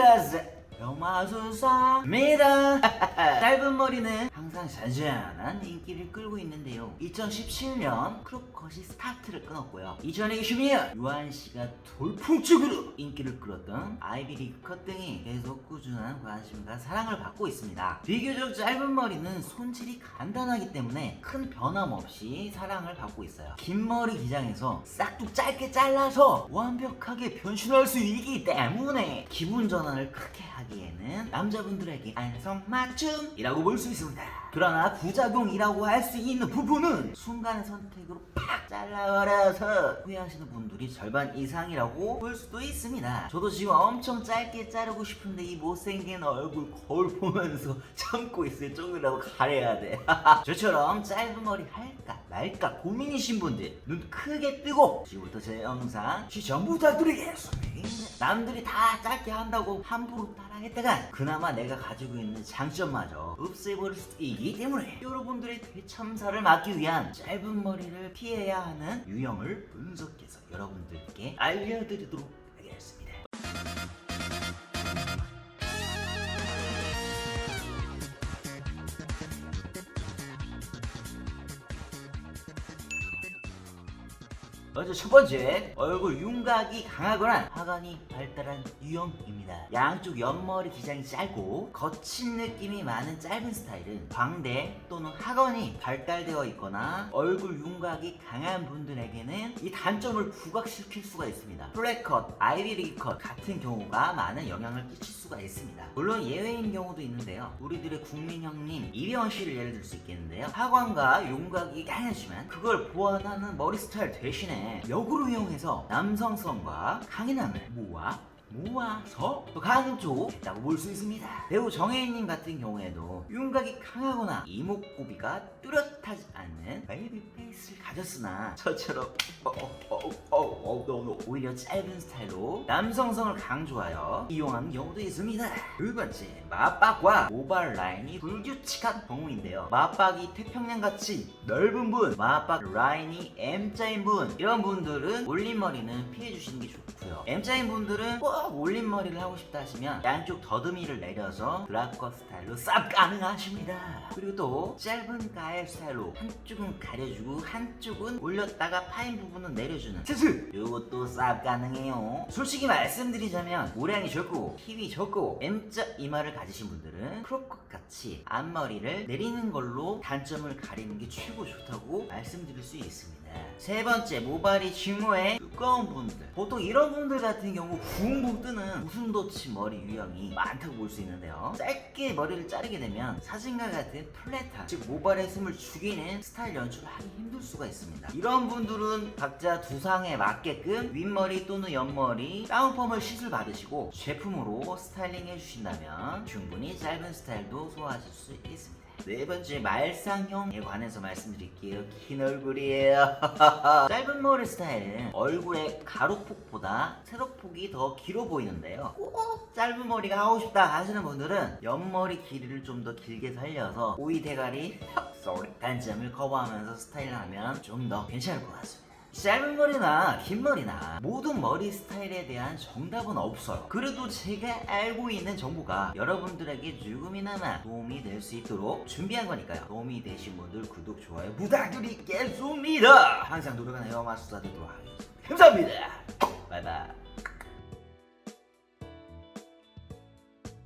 안 영마술사입니다. 짧은 머리는 항상 잔잔한 인기를 끌고 있는데요. 2017년 크롭컷이 스타트를 끊었고요. 2020년 유한 씨가 돌풍적으로 인기를 끌었던 아이비리그 컷 등이 계속 꾸준한 관심과 사랑을 받고 있습니다. 비교적 짧은 머리는 손질이 간단하기 때문에 큰 변함 없이 사랑을 받고 있어요. 긴 머리 기장에서 싹둑 짧게 잘라서 완벽하게 변신할 수 있기 때문에 기분 전환을 크게 하기 에는 남자분들에게 안성맞춤이라고 볼 수 있습니다. 그러나 부작용이라고 할 수 있는 부분은 순간의 선택으로 팍 잘라버려서 후회하시는 분들이 절반 이상이라고 볼 수도 있습니다. 저도 지금 엄청 짧게 자르고 싶은데 이 못생긴 얼굴 거울 보면서 참고 있을 정도라고 가려야 돼. 저처럼 짧은 머리 할까 말까 고민이신 분들 눈 크게 뜨고 지금부터 제 영상 시청 부탁드리겠습니다. 남들이 다 짧게 한다고 함부로 따라 했다가 그나마 내가 가지고 있는 장점마저 없애버릴 수도 있기 때문에 여러분들의 대참사를 막기 위한 짧은 머리를 피해야 하는 유형을 분석해서 여러분들께 알려드리도록 먼저 첫 번째 얼굴 윤곽이 강하거나 하관이 발달한 유형입니다. 양쪽 옆머리 기장이 짧고 거친 느낌이 많은 짧은 스타일은 광대 또는 하관이 발달되어 있거나 얼굴 윤곽이 강한 분들에게는 이 단점을 부각시킬 수가 있습니다. 플랫컷, 아이비리 컷 같은 경우가 많은 영향을 끼칠 수가 있습니다. 물론 예외인 경우도 있는데요. 우리들의 국민 형님 이병헌 씨를 예를 들 수 있겠는데요. 하관과 윤곽이 강하지만 그걸 보완하는 머리 스타일 대신에 역으로 이용해서 남성성과 강인함을 모아 모아서 또 강조라고 볼 수 있습니다. 배우 정혜인님 같은 경우에도 윤곽이 강하거나 이목구비가 뚜렷 하지 않는 베이비 페이스를 가졌으나 저처럼 어, 어, 어, 어, 오히려 짧은 스타일로 남성성을 강조하여 이용하는 경우도 있습니다. 두 번째, 맞박과 모발 라인이 불규칙한 경우인데요. 맞박이 태평양같이 넓은 분, 맞박 라인이 M자인 분 이런 분들은 올림머리는 피해주시는 게 좋고요. M자인 분들은 꼭 올림머리를 하고 싶다 하시면 양쪽 더듬이를 내려서 드라컷 스타일로 쌉 가능하십니다. 그리고 또 짧은 가일 스타일 로 한쪽은 가려주고 한쪽은 올렸다가 파인 부분은 내려주는 스스 이것도 쌉 가능해요. 솔직히 말씀드리자면 모량이 적고 힘이 적고 M자 이마를 가지신 분들은 크롭컷 같이 앞머리를 내리는 걸로 단점을 가리는 게 최고 좋다고 말씀드릴 수 있습니다. 세 번째 모발이 중후해 두꺼운 분들. 보통 이런 분들 같은 경우 붕붕 뜨는 웃음도치 머리 유형이 많다고 볼 수 있는데요. 짧게 머리를 자르게 되면 사진과 같은 플랫한 즉 모발에 숨을 죽이는 스타일 연출을 하기 힘들 수가 있습니다. 이런 분들은 각자 두상에 맞게끔 윗머리 또는 옆머리 다운펌을 시술 받으시고 제품으로 스타일링 해주신다면 충분히 짧은 스타일도 소화하실 수 있습니다 네 번째 말상형에 관해서 말씀드릴게요. 긴 얼굴이에요. 짧은 머리 스타일은 얼굴의 가로폭보다 세로폭이 더 길어 보이는데요. 꼭 짧은 머리가 하고 싶다 하시는 분들은 옆머리 길이를 좀 더 길게 살려서 오이 대가리 sorry, 단점을 커버하면서 스타일하면 좀 더 괜찮을 것 같습니다. 짧은 머리나 긴 머리나 모든 머리 스타일에 대한 정답은 없어요. 그래도 제가 알고 있는 정보가 여러분들에게 조금이나마 도움이 될 수 있도록 준비한 거니까요. 도움이 되신 분들 구독, 좋아요 부탁드리겠습니다. 항상 노력하는 영화 수사 되도록 하겠습니다. 감사합니다. 바이바이.